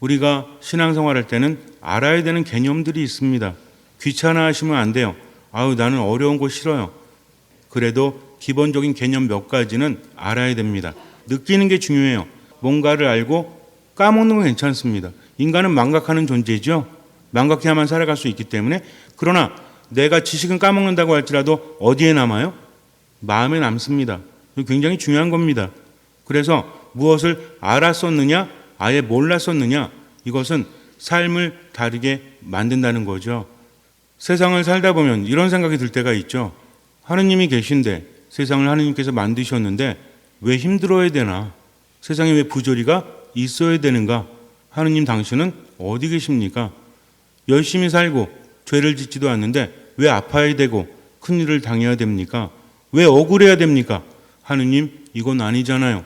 우리가 신앙생활할 때는 알아야 되는 개념들이 있습니다. 귀찮아 하시면 안 돼요. 아우, 나는 어려운 거 싫어요. 그래도 기본적인 개념 몇 가지는 알아야 됩니다. 느끼는 게 중요해요. 뭔가를 알고 까먹는 건 괜찮습니다. 인간은 망각하는 존재죠. 망각해야만 살아갈 수 있기 때문에 그러나 내가 지식은 까먹는다고 할지라도 어디에 남아요? 마음에 남습니다. 굉장히 중요한 겁니다. 그래서 무엇을 알았었느냐, 아예 몰랐었느냐, 이것은 삶을 다르게 만든다는 거죠. 세상을 살다 보면 이런 생각이 들 때가 있죠. 하느님이 계신데 세상을 하느님께서 만드셨는데 왜 힘들어야 되나? 세상에 왜 부조리가 있어야 되는가? 하느님 당신은 어디 계십니까? 열심히 살고 죄를 짓지도 않는데 왜 아파야 되고 큰일을 당해야 됩니까? 왜 억울해야 됩니까? 하느님, 이건 아니잖아요.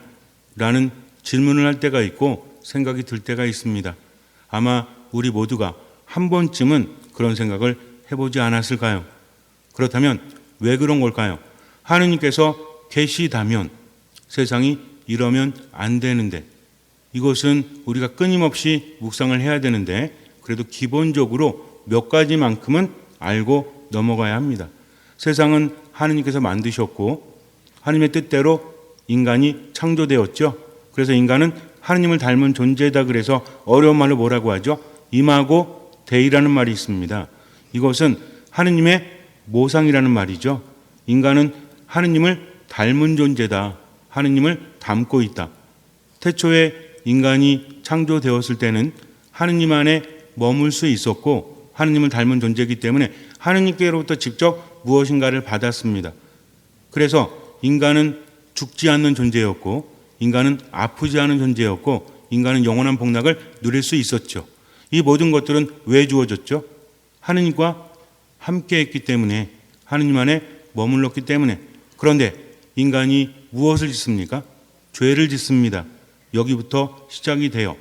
라는 질문을 할 때가 있고 생각이 들 때가 있습니다. 아마 우리 모두가 한 번쯤은 그런 생각을 해보지 않았을까요? 그렇다면 왜 그런 걸까요? 하느님께서 계시다면 세상이 이러면 안 되는데 이것은 우리가 끊임없이 묵상을 해야 되는데 그래도 기본적으로 몇 가지만큼은 알고 넘어가야 합니다. 세상은 하느님께서 만드셨고 하나님의 뜻대로 인간이 창조되었죠. 그래서 인간은 하느님을 닮은 존재다 그래서 어려운 말로 뭐라고 하죠? 임하고 대이라는 말이 있습니다. 이것은 하느님의 모상이라는 말이죠. 인간은 하느님을 닮은 존재다. 하느님을 닮고 있다. 태초에 인간이 창조되었을 때는 하느님 안에 머물 수 있었고 하느님을 닮은 존재이기 때문에 하느님께로부터 직접 무엇인가를 받았습니다. 그래서 인간은 죽지 않는 존재였고 인간은 아프지 않은 존재였고 인간은 영원한 복락을 누릴 수 있었죠. 이 모든 것들은 왜 주어졌죠? 하느님과 함께 했기 때문에 하느님 안에 머물렀기 때문에 그런데 인간이 무엇을 짓습니까? 죄를 짓습니다. 여기부터 시작이 돼요.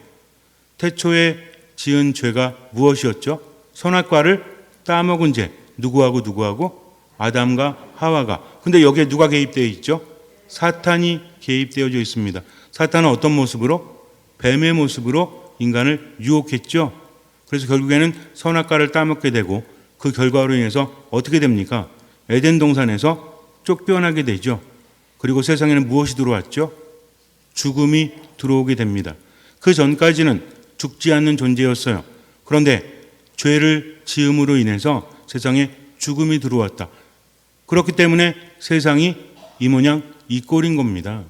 태초에 지은 죄가 무엇이었죠? 선악과를 따먹은 죄. 누구하고 누구하고? 아담과 하와가. 근데 여기에 누가 개입되어 있죠? 사탄이 개입되어져 있습니다. 사탄은 어떤 모습으로? 뱀의 모습으로 인간을 유혹했죠. 그래서 결국에는 선악과를 따먹게 되고 그 결과로 인해서 어떻게 됩니까? 에덴 동산에서 쫓겨나게 되죠. 그리고 세상에는 무엇이 들어왔죠? 죽음이 들어오게 됩니다. 그 전까지는 죽지 않는 존재였어요. 그런데 죄를 지음으로 인해서 세상에 죽음이 들어왔다. 그렇기 때문에 세상이 이 모양 이 꼴인 겁니다.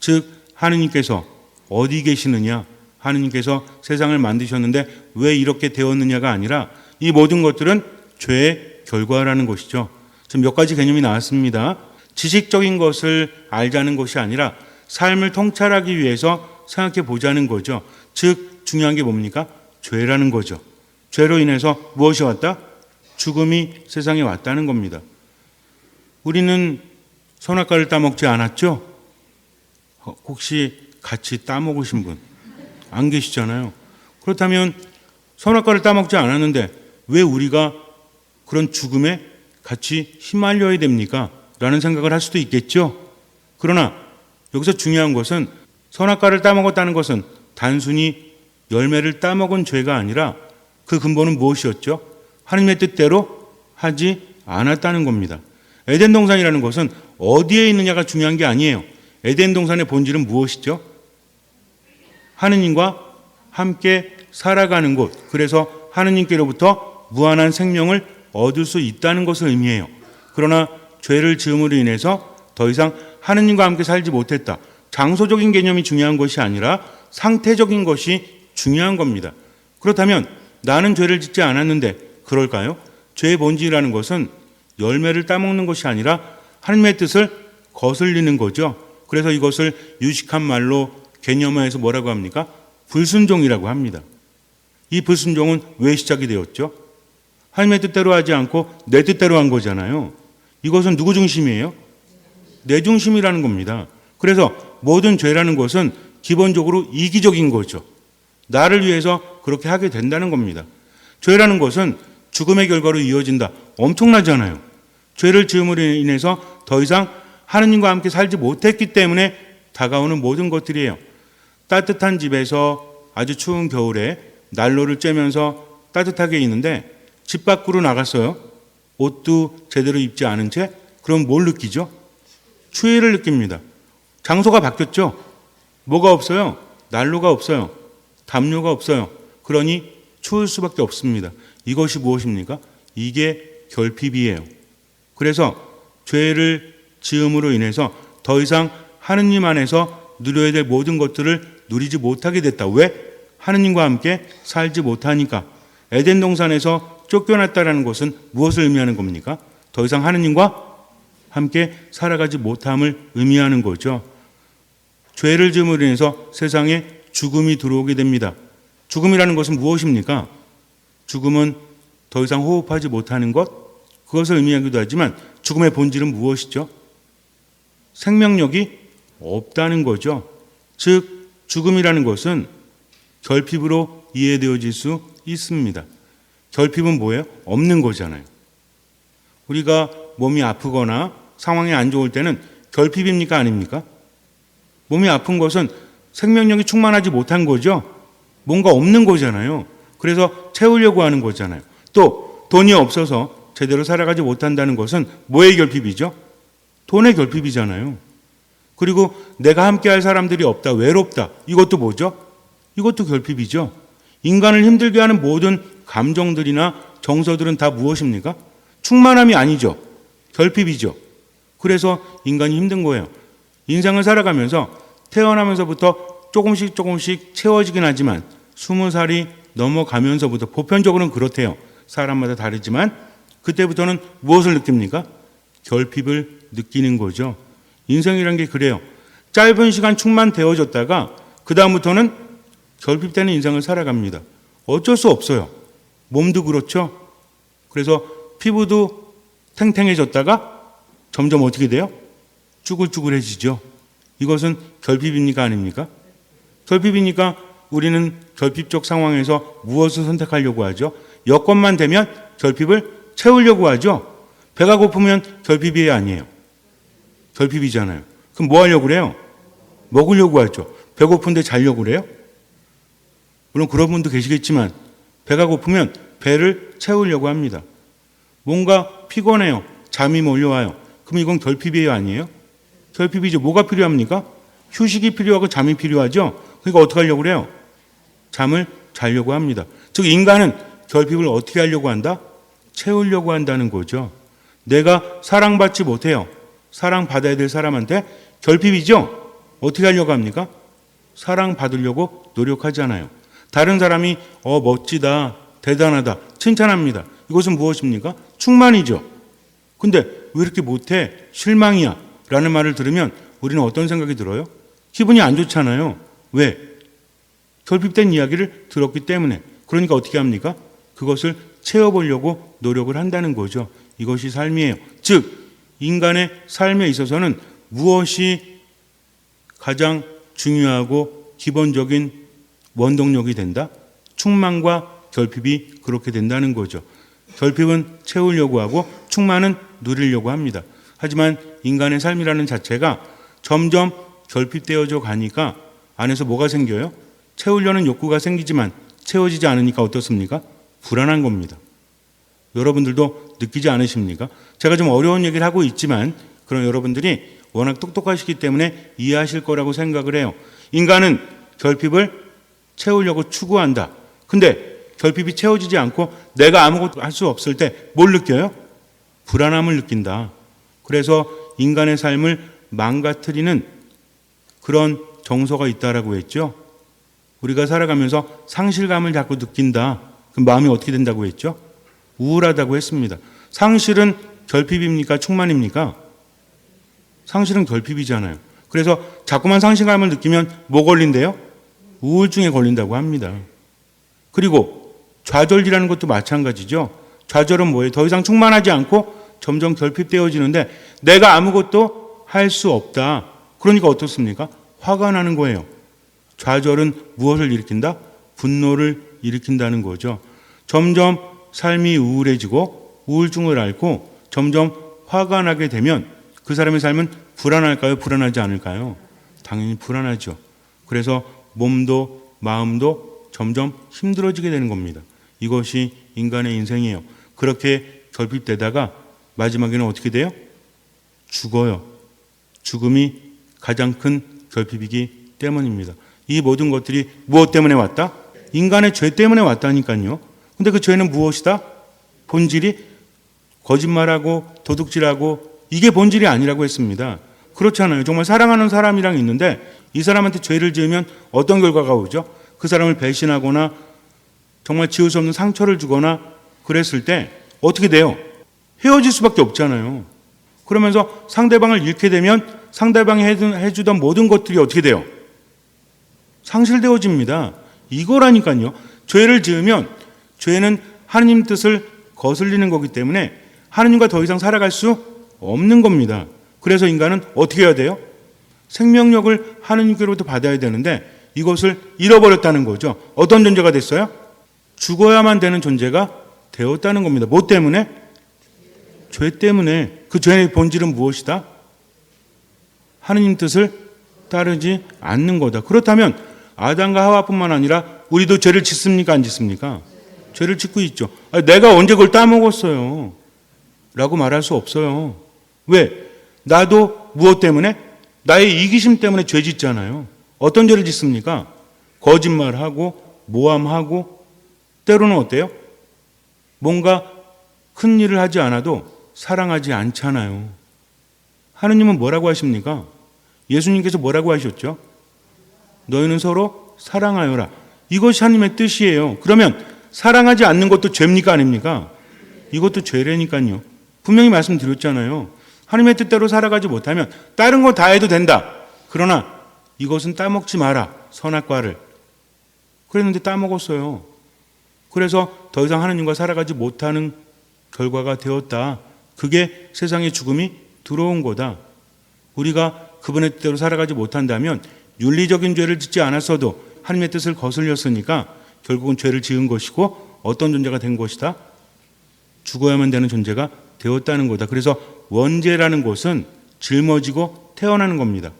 즉 하느님께서 어디 계시느냐? 하느님께서 세상을 만드셨는데 왜 이렇게 되었느냐가 아니라 이 모든 것들은 죄의 결과라는 것이죠. 지금 몇 가지 개념이 나왔습니다. 지식적인 것을 알자는 것이 아니라 삶을 통찰하기 위해서 생각해 보자는 거죠. 즉 중요한 게 뭡니까? 죄라는 거죠. 죄로 인해서 무엇이 왔다? 죽음이 세상에 왔다는 겁니다. 우리는 선악과를 따먹지 않았죠? 어, 혹시 같이 따먹으신 분 안 계시잖아요. 그렇다면 선악과를 따먹지 않았는데 왜 우리가 그런 죽음에 같이 휘말려야 됩니까? 라는 생각을 할 수도 있겠죠. 그러나 여기서 중요한 것은 선악과를 따먹었다는 것은 단순히 열매를 따먹은 죄가 아니라 그 근본은 무엇이었죠? 하나님의 뜻대로 하지 않았다는 겁니다. 에덴 동산이라는 것은 어디에 있느냐가 중요한 게 아니에요. 에덴 동산의 본질은 무엇이죠? 하느님과 함께 살아가는 곳. 그래서 하느님께로부터 무한한 생명을 얻을 수 있다는 것을 의미해요. 그러나 죄를 지음으로 인해서 더 이상 하느님과 함께 살지 못했다. 장소적인 개념이 중요한 것이 아니라 상태적인 것이 중요한 겁니다. 그렇다면 나는 죄를 짓지 않았는데 그럴까요? 죄의 본질이라는 것은 열매를 따먹는 것이 아니라 하나님의 뜻을 거슬리는 거죠. 그래서 이것을 유식한 말로 개념화해서 뭐라고 합니까? 불순종이라고 합니다. 이 불순종은 왜 시작이 되었죠? 하나님의 뜻대로 하지 않고 내 뜻대로 한 거잖아요. 이것은 누구 중심이에요? 내 중심이라는 겁니다. 그래서 모든 죄라는 것은 기본적으로 이기적인 거죠. 나를 위해서 그렇게 하게 된다는 겁니다. 죄라는 것은 죽음의 결과로 이어진다. 엄청나잖아요. 죄를 지음으로 인해서 더 이상 하느님과 함께 살지 못했기 때문에 다가오는 모든 것들이에요. 따뜻한 집에서 아주 추운 겨울에 난로를 쬐면서 따뜻하게 있는데 집 밖으로 나갔어요. 옷도 제대로 입지 않은 채 그럼 뭘 느끼죠? 추위를 느낍니다. 장소가 바뀌었죠. 뭐가 없어요? 난로가 없어요. 담요가 없어요. 그러니 추울 수밖에 없습니다. 이것이 무엇입니까? 이게 결핍이에요. 그래서 죄를 지음으로 인해서 더 이상 하느님 안에서 누려야 될 모든 것들을 누리지 못하게 됐다. 왜? 하느님과 함께 살지 못하니까. 에덴 동산에서 쫓겨났다라는 것은 무엇을 의미하는 겁니까? 더 이상 하느님과 함께 살아가지 못함을 의미하는 거죠. 죄를 지음으로 인해서 세상에 죽음이 들어오게 됩니다. 죽음이라는 것은 무엇입니까? 죽음은 더 이상 호흡하지 못하는 것, 그것을 의미하기도 하지만 죽음의 본질은 무엇이죠? 생명력이 없다는 거죠. 즉, 죽음이라는 것은 결핍으로 이해되어질 수 있습니다. 결핍은 뭐예요? 없는 거잖아요. 우리가 몸이 아프거나 상황이 안 좋을 때는 결핍입니까? 아닙니까? 몸이 아픈 것은 생명력이 충만하지 못한 거죠. 뭔가 없는 거잖아요. 그래서 채우려고 하는 거잖아요. 또 돈이 없어서 제대로 살아가지 못한다는 것은 뭐의 결핍이죠? 돈의 결핍이잖아요. 그리고 내가 함께 할 사람들이 없다, 외롭다. 이것도 뭐죠? 이것도 결핍이죠. 인간을 힘들게 하는 모든 감정들이나 정서들은 다 무엇입니까? 충만함이 아니죠. 결핍이죠. 그래서 인간이 힘든 거예요. 인생을 살아가면서 태어나면서부터 조금씩 조금씩 채워지긴 하지만 스무 살이 넘어가면서부터 보편적으로는 그렇대요. 사람마다 다르지만 그때부터는 무엇을 느낍니까? 결핍을 느끼는 거죠. 인생이란 게 그래요. 짧은 시간 충만되어졌다가 그다음부터는 결핍되는 인생을 살아갑니다. 어쩔 수 없어요. 몸도 그렇죠. 그래서 피부도 탱탱해졌다가 점점 어떻게 돼요? 쭈글쭈글해지죠. 이것은 결핍입니까? 아닙니까? 결핍이니까 우리는 결핍적 상황에서 무엇을 선택하려고 하죠? 여건만 되면 결핍을 채우려고 하죠. 배가 고프면 결핍이 아니에요. 결핍이잖아요. 그럼 뭐 하려고 그래요? 먹으려고 하죠. 배고픈데 자려고 그래요? 물론 그런 분도 계시겠지만 배가 고프면 배를 채우려고 합니다. 뭔가 피곤해요. 잠이 몰려와요. 그럼 이건 결핍이에요, 아니에요? 결핍이죠. 뭐가 필요합니까? 휴식이 필요하고 잠이 필요하죠. 그러니까 어떻게 하려고 그래요? 잠을 자려고 합니다. 즉 인간은 결핍을 어떻게 하려고 한다? 채우려고 한다는 거죠. 내가 사랑받지 못해요. 사랑받아야 될 사람한테 결핍이죠. 어떻게 하려고 합니까? 사랑받으려고 노력하잖아요. 다른 사람이 어 멋지다, 대단하다, 칭찬합니다. 이것은 무엇입니까? 충만이죠. 근데 왜 이렇게 못해? 실망이야. 라는 말을 들으면 우리는 어떤 생각이 들어요? 기분이 안 좋잖아요. 왜? 결핍된 이야기를 들었기 때문에. 그러니까 어떻게 합니까? 그것을 채워보려고 노력을 한다는 거죠. 이것이 삶이에요. 즉, 인간의 삶에 있어서는 무엇이 가장 중요하고 기본적인 원동력이 된다? 충만과 결핍이 그렇게 된다는 거죠. 결핍은 채우려고 하고 충만은 누리려고 합니다. 하지만 인간의 삶이라는 자체가 점점 결핍되어져 가니까 안에서 뭐가 생겨요? 채우려는 욕구가 생기지만 채워지지 않으니까 어떻습니까? 불안한 겁니다. 여러분들도 느끼지 않으십니까? 제가 좀 어려운 얘기를 하고 있지만 그런 여러분들이 워낙 똑똑하시기 때문에 이해하실 거라고 생각을 해요. 인간은 결핍을 채우려고 추구한다. 근데 결핍이 채워지지 않고 내가 아무것도 할 수 없을 때 뭘 느껴요? 불안함을 느낀다. 그래서 인간의 삶을 망가뜨리는 그런 정서가 있다라고 했죠. 우리가 살아가면서 상실감을 자꾸 느낀다. 그럼 마음이 어떻게 된다고 했죠? 우울하다고 했습니다. 상실은 결핍입니까? 충만입니까? 상실은 결핍이잖아요. 그래서 자꾸만 상실감을 느끼면 뭐 걸린대요? 우울증에 걸린다고 합니다. 그리고 좌절이라는 것도 마찬가지죠. 좌절은 뭐예요? 더 이상 충만하지 않고 점점 결핍되어지는데 내가 아무것도 할 수 없다. 그러니까 어떻습니까? 화가 나는 거예요. 좌절은 무엇을 일으킨다? 분노를 일으킨다는 거죠. 점점 삶이 우울해지고 우울증을 앓고 점점 화가 나게 되면 그 사람의 삶은 불안할까요? 불안하지 않을까요? 당연히 불안하죠. 그래서 몸도 마음도 점점 힘들어지게 되는 겁니다. 이것이 인간의 인생이에요. 그렇게 결핍되다가 마지막에는 어떻게 돼요? 죽어요. 죽음이 가장 큰 결핍이기 때문입니다. 이 모든 것들이 무엇 때문에 왔다? 인간의 죄 때문에 왔다니까요. 근데 그 죄는 무엇이다? 본질이 거짓말하고 도둑질하고 이게 본질이 아니라고 했습니다. 그렇잖아요. 정말 사랑하는 사람이랑 있는데 이 사람한테 죄를 지으면 어떤 결과가 오죠? 그 사람을 배신하거나 정말 지울 수 없는 상처를 주거나 그랬을 때 어떻게 돼요? 헤어질 수밖에 없잖아요. 그러면서 상대방을 잃게 되면 상대방이 해주던 모든 것들이 어떻게 돼요? 상실되어집니다. 이거라니까요. 죄를 지으면 죄는 하느님 뜻을 거슬리는 거기 때문에 하느님과 더 이상 살아갈 수 없는 겁니다. 그래서 인간은 어떻게 해야 돼요? 생명력을 하느님께로부터 받아야 되는데 이것을 잃어버렸다는 거죠. 어떤 존재가 됐어요? 죽어야만 되는 존재가 되었다는 겁니다. 뭐 때문에? 죄 때문에. 그 죄의 본질은 무엇이다? 하느님 뜻을 따르지 않는 거다. 그렇다면 아담과 하와뿐만 아니라 우리도 죄를 짓습니까? 안 짓습니까? 죄를 짓고 있죠. 아, 내가 언제 그걸 따먹었어요? 라고 말할 수 없어요. 왜? 나도 무엇 때문에? 나의 이기심 때문에 죄 짓잖아요. 어떤 죄를 짓습니까? 거짓말하고, 모함하고, 때로는 어때요? 뭔가 큰 일을 하지 않아도 사랑하지 않잖아요. 하느님은 뭐라고 하십니까? 예수님께서 뭐라고 하셨죠? 너희는 서로 사랑하여라. 이것이 하나님의 뜻이에요. 그러면 사랑하지 않는 것도 죄입니까? 아닙니까? 이것도 죄라니까요. 분명히 말씀드렸잖아요. 하나님의 뜻대로 살아가지 못하면 다른 거 다 해도 된다. 그러나 이것은 따먹지 마라. 선악과를. 그랬는데 따먹었어요. 그래서 더 이상 하나님과 살아가지 못하는 결과가 되었다. 그게 세상의 죽음이 들어온 거다. 우리가 그분의 뜻대로 살아가지 못한다면 윤리적인 죄를 짓지 않았어도 하나님의 뜻을 거슬렸으니까 결국은 죄를 지은 것이고 어떤 존재가 된 것이다? 죽어야만 되는 존재가 되었다는 거다. 그래서 원죄라는 것은 짊어지고 태어나는 겁니다.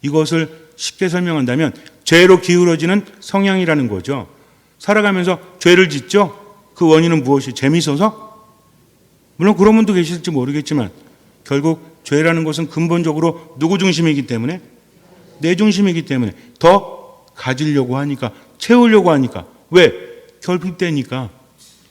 이것을 쉽게 설명한다면 죄로 기울어지는 성향이라는 거죠. 살아가면서 죄를 짓죠? 그 원인은 무엇이? 재미있어서? 물론 그런 분도 계실지 모르겠지만 결국 죄라는 것은 근본적으로 누구 중심이기 때문에 내 중심이기 때문에 더 가지려고 하니까 채우려고 하니까 왜 결핍되니까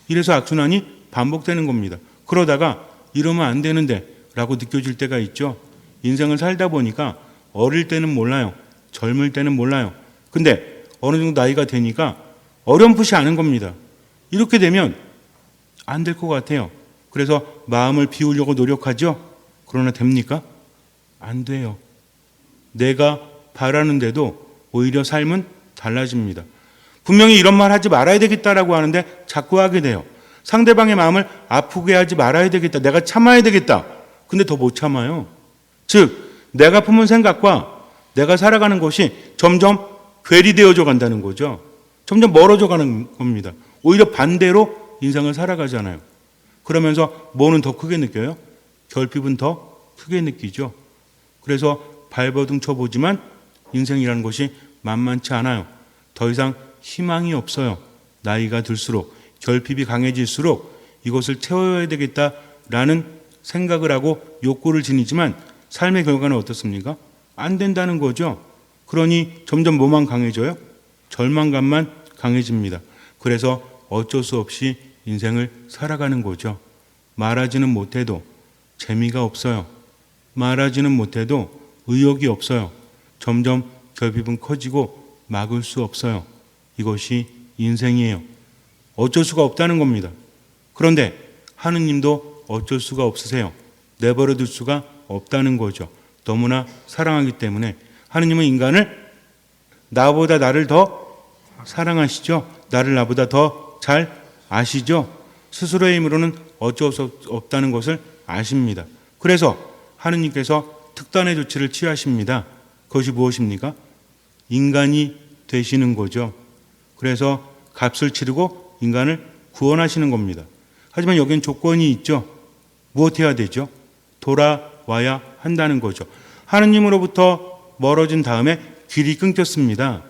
이래서 악순환이 반복되는 겁니다. 그러다가 이러면 안 되는데 라고 느껴질 때가 있죠. 인생을 살다 보니까 어릴 때는 몰라요. 젊을 때는 몰라요. 근데 어느 정도 나이가 되니까 어렴풋이 아는 겁니다. 이렇게 되면 안 될 것 같아요. 그래서 마음을 비우려고 노력하죠. 그러나 됩니까? 안 돼요. 내가 바라는데도 오히려 삶은 달라집니다. 분명히 이런 말 하지 말아야 되겠다라고 하는데 자꾸 하게 돼요. 상대방의 마음을 아프게 하지 말아야 되겠다. 내가 참아야 되겠다. 근데 더 못 참아요. 즉, 내가 품은 생각과 내가 살아가는 것이 점점 괴리되어져 간다는 거죠. 점점 멀어져 가는 겁니다. 오히려 반대로 인생을 살아가잖아요. 그러면서 뭐는 더 크게 느껴요? 결핍은 더 크게 느끼죠. 그래서 발버둥 쳐보지만 인생이라는 것이 만만치 않아요. 더 이상 희망이 없어요. 나이가 들수록 결핍이 강해질수록 이것을 채워야 되겠다라는 생각을 하고 욕구를 지니지만 삶의 결과는 어떻습니까? 안 된다는 거죠. 그러니 점점 뭐만 강해져요? 절망감만 강해집니다. 그래서 어쩔 수 없이 인생을 살아가는 거죠. 말하지는 못해도 재미가 없어요. 말하지는 못해도 의욕이 없어요. 점점 결핍은 커지고 막을 수 없어요. 이것이 인생이에요. 어쩔 수가 없다는 겁니다. 그런데 하느님도 어쩔 수가 없으세요. 내버려 둘 수가 없다는 거죠. 너무나 사랑하기 때문에 하느님은 인간을 나보다 나를 더 사랑하시죠. 나를 나보다 더 잘 아시죠. 스스로의 힘으로는 어쩔 수 없다는 것을 아십니다. 그래서 하느님께서 특단의 조치를 취하십니다. 그것이 무엇입니까? 인간이 되시는 거죠. 그래서 값을 치르고 인간을 구원하시는 겁니다. 하지만 여기엔 조건이 있죠. 무엇 해야 되죠? 돌아와야 한다는 거죠. 하느님으로부터 멀어진 다음에 길이 끊겼습니다.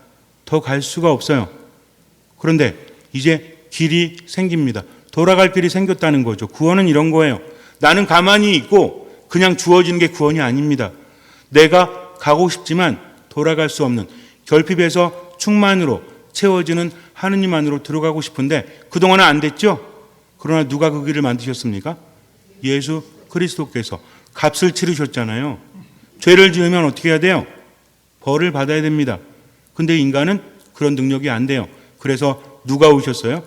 더 갈 수가 없어요. 그런데 이제 길이 생깁니다. 돌아갈 길이 생겼다는 거죠. 구원은 이런 거예요. 나는 가만히 있고 그냥 주어지는 게 구원이 아닙니다. 내가 가고 싶지만 돌아갈 수 없는 결핍에서 충만으로 채워지는 하느님 안으로 들어가고 싶은데 그동안은 안 됐죠? 그러나 누가 그 길을 만드셨습니까? 예수 그리스도께서 값을 치르셨잖아요. 죄를 지으면 어떻게 해야 돼요? 벌을 받아야 됩니다. 근데 인간은 그런 능력이 안 돼요. 그래서 누가 오셨어요?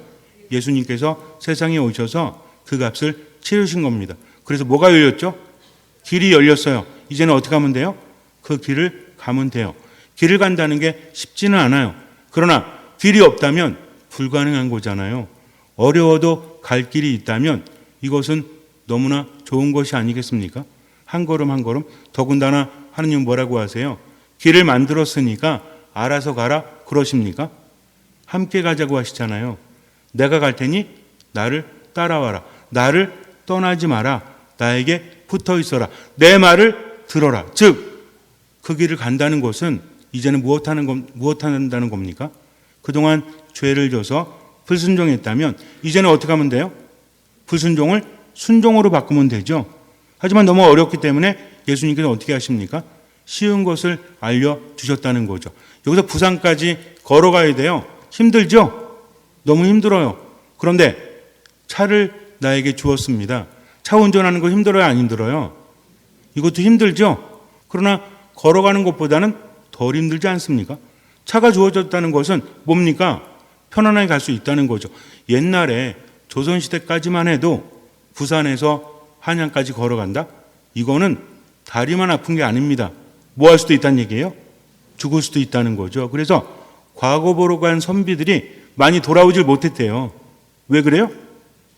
예수님께서 세상에 오셔서 그 값을 치르신 겁니다. 그래서 뭐가 열렸죠? 길이 열렸어요. 이제는 어떻게 하면 돼요? 그 길을 가면 돼요. 길을 간다는 게 쉽지는 않아요. 그러나 길이 없다면 불가능한 거잖아요. 어려워도 갈 길이 있다면 이것은 너무나 좋은 것이 아니겠습니까? 한 걸음 한 걸음 더군다나 하느님 뭐라고 하세요? 길을 만들었으니까 알아서 가라 그러십니까? 함께 가자고 하시잖아요. 내가 갈 테니 나를 따라와라. 나를 떠나지 마라. 나에게 붙어 있어라. 내 말을 들어라. 즉, 그 길을 간다는 것은 이제는 무엇 하는 겁, 무엇 한다는 겁니까? 그동안 죄를 져서 불순종했다면 이제는 어떻게 하면 돼요? 불순종을 순종으로 바꾸면 되죠. 하지만 너무 어렵기 때문에 예수님께서 어떻게 하십니까? 쉬운 것을 알려주셨다는 거죠. 여기서 부산까지 걸어가야 돼요. 힘들죠? 너무 힘들어요. 그런데 차를 나에게 주었습니다. 차 운전하는 거 힘들어요? 안 힘들어요? 이것도 힘들죠? 그러나 걸어가는 것보다는 덜 힘들지 않습니까? 차가 주어졌다는 것은 뭡니까? 편안하게 갈 수 있다는 거죠. 옛날에 조선시대까지만 해도 부산에서 한양까지 걸어간다? 이거는 다리만 아픈 게 아닙니다. 뭐 할 수도 있다는 얘기예요? 죽을 수도 있다는 거죠. 그래서 과거 보러 간 선비들이 많이 돌아오질 못했대요. 왜 그래요?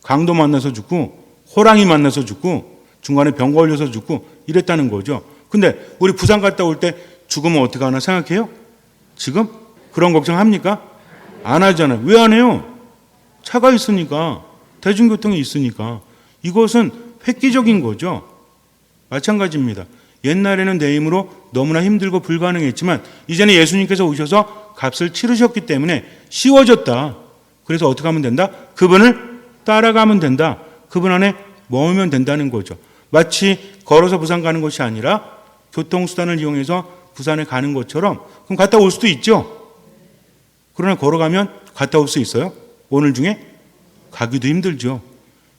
강도 만나서 죽고 호랑이 만나서 죽고 중간에 병 걸려서 죽고 이랬다는 거죠. 근데 우리 부산 갔다 올 때 죽으면 어떻게 하나 생각해요? 지금 그런 걱정 합니까? 안 하잖아요. 왜 안 해요? 차가 있으니까 대중교통이 있으니까 이것은 획기적인 거죠. 마찬가지입니다. 옛날에는 내 힘으로 너무나 힘들고 불가능했지만 이제는 예수님께서 오셔서 값을 치르셨기 때문에 쉬워졌다. 그래서 어떻게 하면 된다? 그분을 따라가면 된다. 그분 안에 머물면 된다는 거죠. 마치 걸어서 부산 가는 것이 아니라 교통수단을 이용해서 부산에 가는 것처럼 그럼 갔다 올 수도 있죠. 그러나 걸어가면 갔다 올 수 있어요? 오늘 중에 가기도 힘들죠.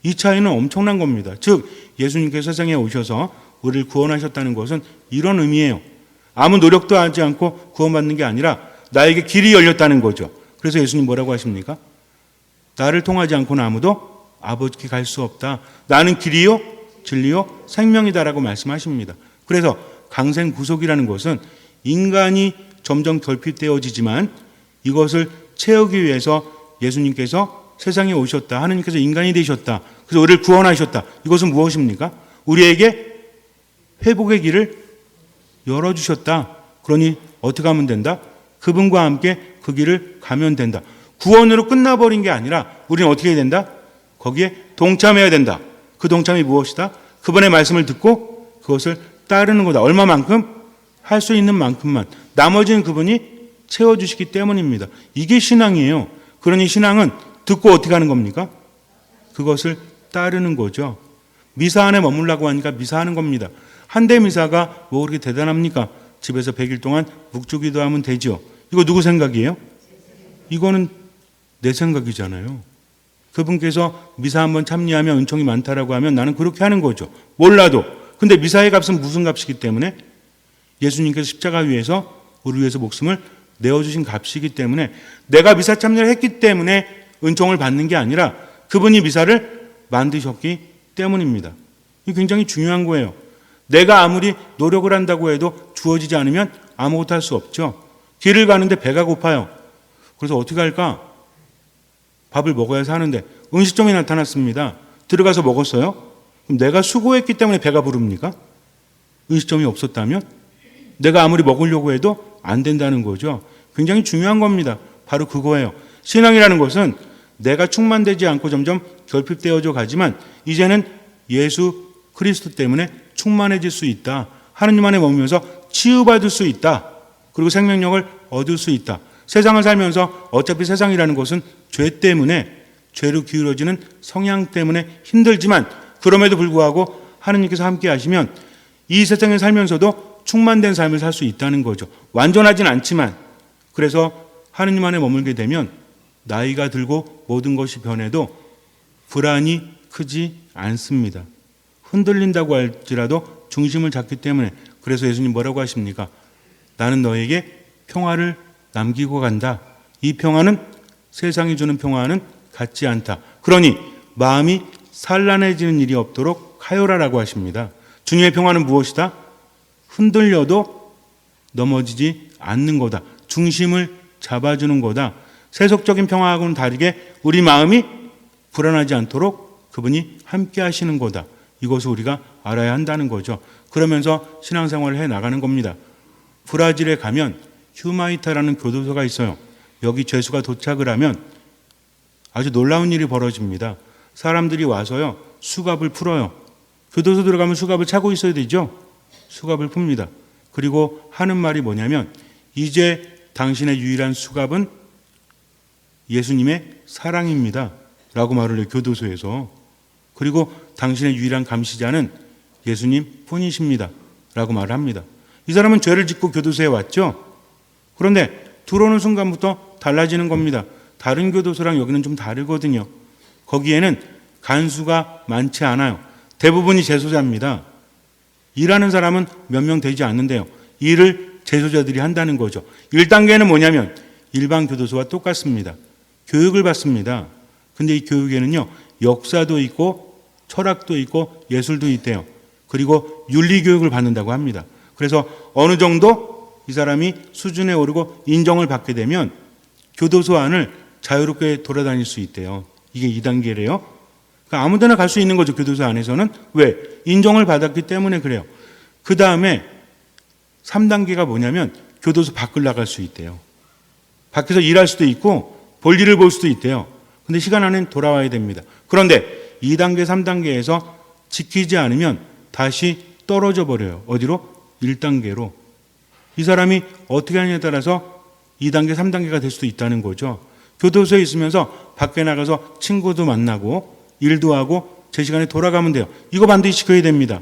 이 차이는 엄청난 겁니다. 즉 예수님께서 세상에 오셔서 우리를 구원하셨다는 것은 이런 의미예요. 아무 노력도 하지 않고 구원받는 게 아니라 나에게 길이 열렸다는 거죠. 그래서 예수님 뭐라고 하십니까? 나를 통하지 않고는 아무도 아버지께 갈 수 없다. 나는 길이요, 진리요, 생명이다라고 말씀하십니다. 그래서 강생 구속이라는 것은 인간이 점점 결핍되어지지만 이것을 채우기 위해서 예수님께서 세상에 오셨다. 하느님께서 인간이 되셨다. 그래서 우리를 구원하셨다. 이것은 무엇입니까? 우리에게 회복의 길을 열어주셨다. 그러니 어떻게 하면 된다? 그분과 함께 그 길을 가면 된다. 구원으로 끝나버린 게 아니라 우리는 어떻게 해야 된다? 거기에 동참해야 된다. 그 동참이 무엇이다? 그분의 말씀을 듣고 그것을 따르는 거다. 얼마만큼? 할 수 있는 만큼만. 나머지는 그분이 채워주시기 때문입니다. 이게 신앙이에요. 그러니 신앙은 듣고 어떻게 하는 겁니까? 그것을 따르는 거죠. 미사 안에 머물라고 하니까 미사하는 겁니다. 한 대 미사가 뭐 그렇게 대단합니까? 집에서 100일 동안 묵주기도 하면 되죠. 이거 누구 생각이에요? 이거는 내 생각이잖아요. 그분께서 미사 한번 참여하면 은총이 많다라고 하면 나는 그렇게 하는 거죠. 몰라도. 근데 미사의 값은 무슨 값이기 때문에 예수님께서 십자가 위에서 우리 위해서 목숨을 내어주신 값이기 때문에 내가 미사 참여를 했기 때문에 은총을 받는 게 아니라 그분이 미사를 만드셨기 때문입니다. 이 굉장히 중요한 거예요. 내가 아무리 노력을 한다고 해도 주어지지 않으면 아무것도 할 수 없죠. 길을 가는데 배가 고파요. 그래서 어떻게 할까? 밥을 먹어야 사는데 음식점이 나타났습니다. 들어가서 먹었어요? 내가 수고했기 때문에 배가 부릅니까? 음식점이 없었다면? 내가 아무리 먹으려고 해도 안 된다는 거죠. 굉장히 중요한 겁니다. 바로 그거예요. 신앙이라는 것은 내가 충만되지 않고 점점 결핍되어져 가지만 이제는 예수 그리스도 때문에 충만해질 수 있다. 하느님 안에 머물면서 치유받을 수 있다. 그리고 생명력을 얻을 수 있다. 세상을 살면서 어차피 세상이라는 것은 죄 때문에 죄로 기울어지는 성향 때문에 힘들지만 그럼에도 불구하고 하느님께서 함께 하시면 이 세상에 살면서도 충만된 삶을 살 수 있다는 거죠. 완전하진 않지만 그래서 하느님 안에 머물게 되면 나이가 들고 모든 것이 변해도 불안이 크지 않습니다. 흔들린다고 할지라도 중심을 잡기 때문에 그래서 예수님 뭐라고 하십니까? 나는 너에게 평화를 남기고 간다. 이 평화는 세상이 주는 평화는 같지 않다. 그러니 마음이 산란해지는 일이 없도록 하여라라고 하십니다. 주님의 평화는 무엇이다? 흔들려도 넘어지지 않는 거다. 중심을 잡아주는 거다. 세속적인 평화하고는 다르게 우리 마음이 불안하지 않도록 그분이 함께 하시는 거다. 이것을 우리가 알아야 한다는 거죠. 그러면서 신앙생활을 해 나가는 겁니다. 브라질에 가면 휴마이타라는 교도소가 있어요. 여기 죄수가 도착을 하면 아주 놀라운 일이 벌어집니다. 사람들이 와서요, 수갑을 풀어요. 교도소 들어가면 수갑을 차고 있어야 되죠? 수갑을 풉니다. 그리고 하는 말이 뭐냐면, 이제 당신의 유일한 수갑은 예수님의 사랑입니다. 라고 말을 해요, 교도소에서. 그리고 당신의 유일한 감시자는 예수님 뿐이십니다. 라고 말을 합니다. 이 사람은 죄를 짓고 교도소에 왔죠? 그런데 들어오는 순간부터 달라지는 겁니다. 다른 교도소랑 여기는 좀 다르거든요. 거기에는 간수가 많지 않아요. 대부분이 재소자입니다. 일하는 사람은 몇 명 되지 않는데요. 일을 재소자들이 한다는 거죠. 1단계는 뭐냐면 일반 교도소와 똑같습니다. 교육을 받습니다. 근데 이 교육에는요, 역사도 있고 철학도 있고 예술도 있대요. 그리고 윤리 교육을 받는다고 합니다. 그래서 어느 정도 이 사람이 수준에 오르고 인정을 받게 되면 교도소 안을 자유롭게 돌아다닐 수 있대요. 이게 2단계래요. 그러니까 아무 데나 갈 수 있는 거죠. 교도소 안에서는. 왜? 인정을 받았기 때문에 그래요. 그 다음에 3단계가 뭐냐면 교도소 밖을 나갈 수 있대요. 밖에서 일할 수도 있고 볼일을 볼 수도 있대요. 근데 시간 안에 돌아와야 됩니다. 그런데 2단계, 3단계에서 지키지 않으면 다시 떨어져 버려요. 어디로? 1단계로. 이 사람이 어떻게 하느냐에 따라서 2단계, 3단계가 될 수도 있다는 거죠. 교도소에 있으면서 밖에 나가서 친구도 만나고 일도 하고 제 시간에 돌아가면 돼요. 이거 반드시 지켜야 됩니다.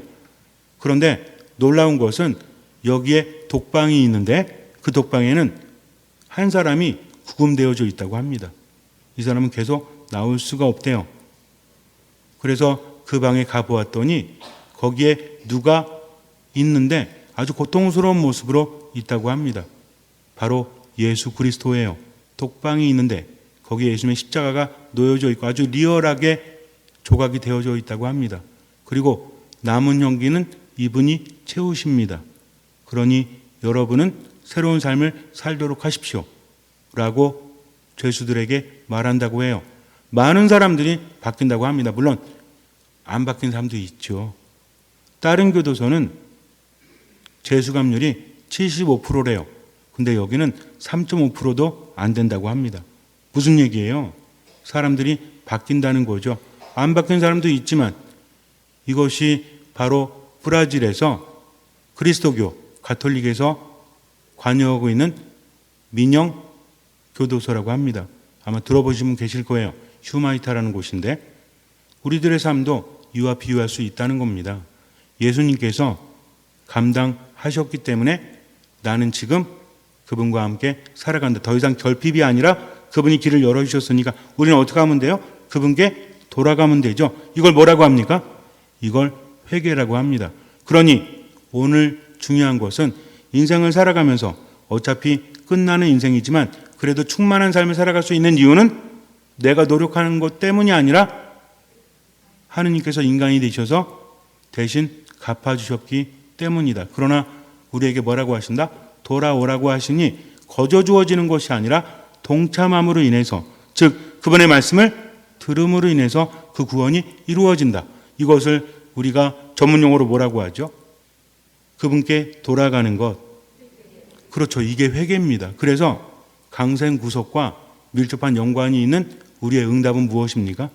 그런데 놀라운 것은 여기에 독방이 있는데 그 독방에는 한 사람이 구금되어져 있다고 합니다. 이 사람은 계속 나올 수가 없대요. 그래서 그 방에 가보았더니 거기에 누가 있는데 아주 고통스러운 모습으로 있다고 합니다. 바로 예수 그리스도예요. 독방이 있는데 거기에 예수님의 십자가가 놓여져 있고 아주 리얼하게 조각이 되어져 있다고 합니다. 그리고 남은 연기는 이분이 채우십니다. 그러니 여러분은 새로운 삶을 살도록 하십시오. 라고 죄수들에게 말한다고 해요. 많은 사람들이 바뀐다고 합니다. 물론 안 바뀐 사람도 있죠. 다른 교도소는 재수감률이 75%래요. 근데 여기는 3.5%도 안 된다고 합니다. 무슨 얘기예요? 사람들이 바뀐다는 거죠. 안 바뀐 사람도 있지만 이것이 바로 브라질에서 그리스도교 가톨릭에서 관여하고 있는 민영 교도소라고 합니다. 아마 들어보신 분 계실 거예요. 휴마이타라는 곳인데 우리들의 삶도 이와 비유할 수 있다는 겁니다. 예수님께서 감당하셨기 때문에 나는 지금 그분과 함께 살아간다. 더 이상 결핍이 아니라 그분이 길을 열어주셨으니까 우리는 어떻게 하면 돼요? 그분께 돌아가면 되죠. 이걸 뭐라고 합니까? 이걸 회개라고 합니다. 그러니 오늘 중요한 것은 인생을 살아가면서 어차피 끝나는 인생이지만 그래도 충만한 삶을 살아갈 수 있는 이유는 내가 노력하는 것 때문이 아니라 하느님께서 인간이 되셔서 대신 갚아주셨기 때문이다. 그러나 우리에게 뭐라고 하신다? 돌아오라고 하시니 거저 주어지는 것이 아니라 동참함으로 인해서 즉 그분의 말씀을 들음으로 인해서 그 구원이 이루어진다. 이것을 우리가 전문 용어로 뭐라고 하죠? 그분께 돌아가는 것. 그렇죠. 이게 회개입니다. 그래서 강생 구속과 밀접한 연관이 있는 우리의 응답은 무엇입니까?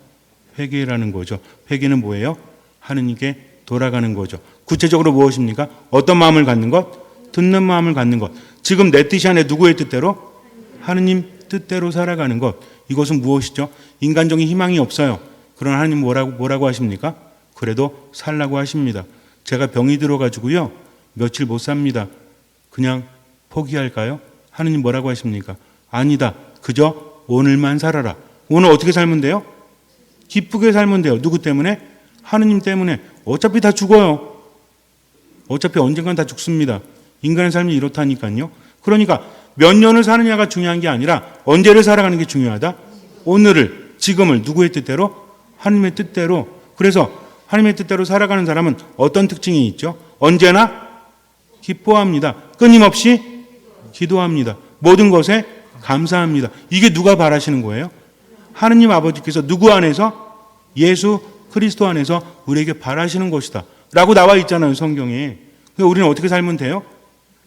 회개라는 거죠. 회개는 뭐예요? 하느님께 돌아가는 거죠. 구체적으로 무엇입니까? 어떤 마음을 갖는 것? 듣는 마음을 갖는 것. 지금 내 뜻이 아니라 누구의 뜻대로? 하느님 뜻대로 살아가는 것. 이것은 무엇이죠? 인간적인 희망이 없어요. 그러나 하나님 뭐라고 뭐라고 하십니까? 그래도 살라고 하십니다. 제가 병이 들어가지고요 며칠 못 삽니다. 그냥 포기할까요? 하느님 뭐라고 하십니까? 아니다. 그저 오늘만 살아라. 오늘 어떻게 살면 돼요? 기쁘게 살면 돼요. 누구 때문에? 하느님 때문에. 어차피 다 죽어요. 어차피 언젠간 다 죽습니다. 인간의 삶이 이렇다니까요. 그러니까 몇 년을 사느냐가 중요한 게 아니라 언제를 살아가는 게 중요하다. 오늘을, 지금을 누구의 뜻대로? 하느님의 뜻대로. 그래서 하느님의 뜻대로 살아가는 사람은 어떤 특징이 있죠? 언제나 기뻐합니다. 끊임없이 기도합니다. 모든 것에 감사합니다. 이게 누가 바라시는 거예요? 하느님 아버지께서 누구 안에서 예수 그리스도 안에서 우리에게 바라시는 것이다. 라고 나와 있잖아요, 성경에. 우리는 어떻게 살면 돼요?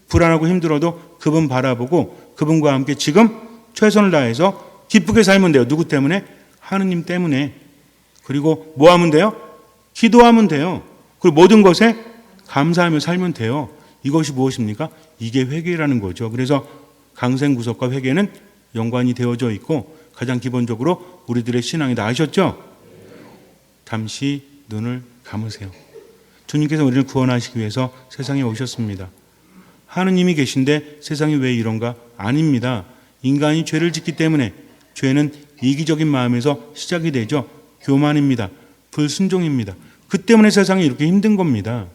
불안하고 힘들어도 그분 바라보고 그분과 함께 지금 최선을 다해서 기쁘게 살면 돼요. 누구 때문에? 하느님 때문에. 그리고 뭐 하면 돼요? 기도하면 돼요. 그리고 모든 것에 감사하며 살면 돼요. 이것이 무엇입니까? 이게 회개라는 거죠. 그래서 강생 구석과 회개는 연관이 되어져 있고 가장 기본적으로 우리들의 신앙이다. 아셨죠? 잠시 눈을 감으세요. 주님께서 우리를 구원하시기 위해서 세상에 오셨습니다. 하느님이 계신데 세상이 왜 이런가? 아닙니다. 인간이 죄를 짓기 때문에 죄는 이기적인 마음에서 시작이 되죠. 교만입니다. 불순종입니다. 그 때문에 세상이 이렇게 힘든 겁니다.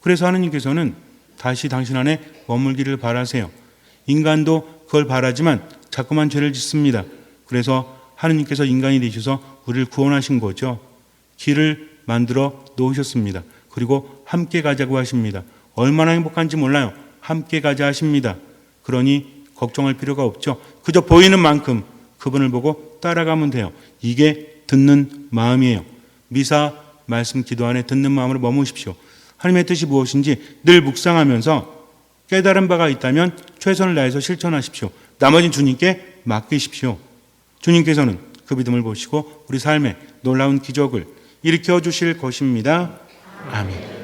그래서 하느님께서는 다시 당신 안에 머물기를 바라세요. 인간도 그걸 바라지만 자꾸만 죄를 짓습니다. 그래서 하느님께서 인간이 되셔서 우리를 구원하신 거죠. 길을 만들어 놓으셨습니다. 그리고 함께 가자고 하십니다. 얼마나 행복한지 몰라요. 함께 가자 하십니다. 그러니 걱정할 필요가 없죠. 그저 보이는 만큼 그분을 보고 따라가면 돼요. 이게 듣는 마음이에요. 미사 말씀 기도 안에 듣는 마음으로 머무십시오. 하나님의 뜻이 무엇인지 늘 묵상하면서 깨달은 바가 있다면 최선을 다해서 실천하십시오. 나머지는 주님께 맡기십시오. 주님께서는 그 믿음을 보시고 우리 삶에 놀라운 기적을 일으켜 주실 것입니다. 아멘.